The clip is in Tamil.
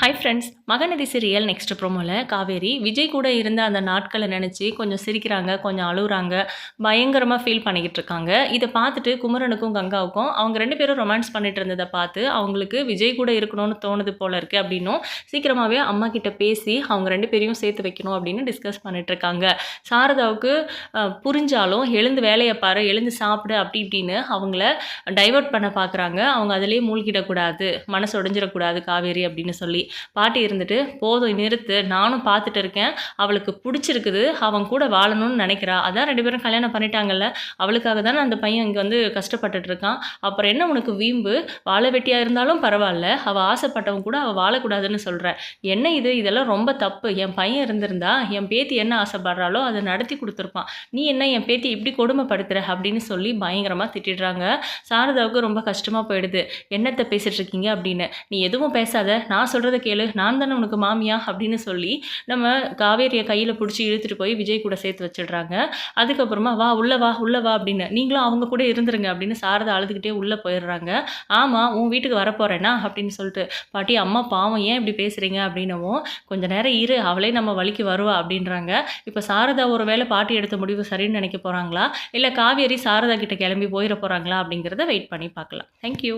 Hi friends Mahanadhi serial next ப்ரோமோவில் Kaveri Vijay கூட இருந்த அந்த நாட்களை நினச்சி கொஞ்சம் சிரிக்கிறாங்க கொஞ்சம் அழுகுறாங்க பயங்கரமாக ஃபீல் பண்ணிக்கிட்டு இருக்காங்க. இதை பார்த்துட்டு குமரனுக்கும் கங்காவுக்கும் அவங்க ரெண்டு பேரும் ரொமான்ஸ் பண்ணிட்டு இருந்ததை பார்த்து அவங்களுக்கு விஜய் கூட இருக்கணும்னு தோணுது போல இருக்குது அப்படின்னும் சீக்கிரமாகவே அம்மா கிட்ட பேசி அவங்க ரெண்டு பேரையும் சேர்த்து வைக்கணும் அப்படின்னு டிஸ்கஸ் பண்ணிட்டு இருக்காங்க. சாரதாவுக்கு புரிஞ்சாலும் எழுந்து வேலையை பாரு எழுந்து சாப்பிடு அப்படி இப்படின்னு அவங்கள டைவர்ட் பண்ண பார்க்குறாங்க. அவங்க அதிலே மூழ்கிடக்கூடாது மனசு உடஞ்சிடக்கூடாது காவேரி அப்படின்னு சொல்லி. பாட்டி இருந்துட்டு போதும் நிறுத்து. நானும் பார்த்துட்டு இருக்கேன். அவளுக்கு பிடிச்சிருக்குது. அவன் கூட வாழணும்னு நினைக்கிறா. அதான் ரெண்டு பேரும் கல்யாணம் பண்ணிட்டாங்கல்ல. அவளுக்காக தானே அந்த பையன் இங்கே வந்து கஷ்டப்பட்டுட்டு இருக்கான். அப்புறம் என்ன உனக்கு வீம்பு? வாழ வெட்டியாக இருந்தாலும் பரவாயில்ல. அவள் ஆசைப்பட்டவன் கூட அவள் வாழக்கூடாதுன்னு சொல்கிற என்ன இது? இதெல்லாம் ரொம்ப தப்பு. என் பையன் இருந்திருந்தா என் பேத்தி என்ன ஆசைப்படுறாளோ அதை நடத்தி கொடுத்துருப்பான். நீ என்ன என் பேத்தி இப்படி கொடுமைப்படுத்துற? அப்படின்னு சொல்லி பயங்கரமாக திட்டிடுறாங்க. சாரதாவுக்கு ரொம்ப கஷ்டமாக போயிடுது. என்னத்தை பேசிகிட்டு இருக்கீங்க? அப்படின்னு. நீ எதுவும் பேசாத. நான் சொல்கிறத கேளு நான் தானே உனக்கு மாமியா அப்படின்னு சொல்லி நம்ம காவேரியை கையில் பிடிச்சி இழுத்துட்டு போய் விஜய் கூட சேர்த்து வச்சிடுறாங்க. அதுக்கப்புறமா வா உள்ளே வா உள்ளே வா அப்படின்னு நீங்களும் அவங்க கூட இருந்துருங்க அப்படின்னு சாரதா அழுதுகிட்டே உள்ளே போயிடுறாங்க. ஆமாம் உன் வீட்டுக்கு வரப்போகிறேனா அப்படின்னு சொல்லிட்டு பாட்டி அம்மா பாவம் ஏன் இப்படி பேசுகிறீங்க அப்படின்னவும் கொஞ்ச நேரம் இரு அவளே நம்ம வழிக்கு வருவா அப்படின்றாங்க. இப்போ சாரதா ஒரு வேளை பாட்டி எடுத்த முடிவு சரின்னு நினைக்க போகிறாங்களா இல்லை காவேரி சாரதா கிட்ட கிளம்பி போயிட போகிறாங்களா அப்படிங்கிறத வெயிட் பண்ணி பார்க்கலாம். தேங்க்யூ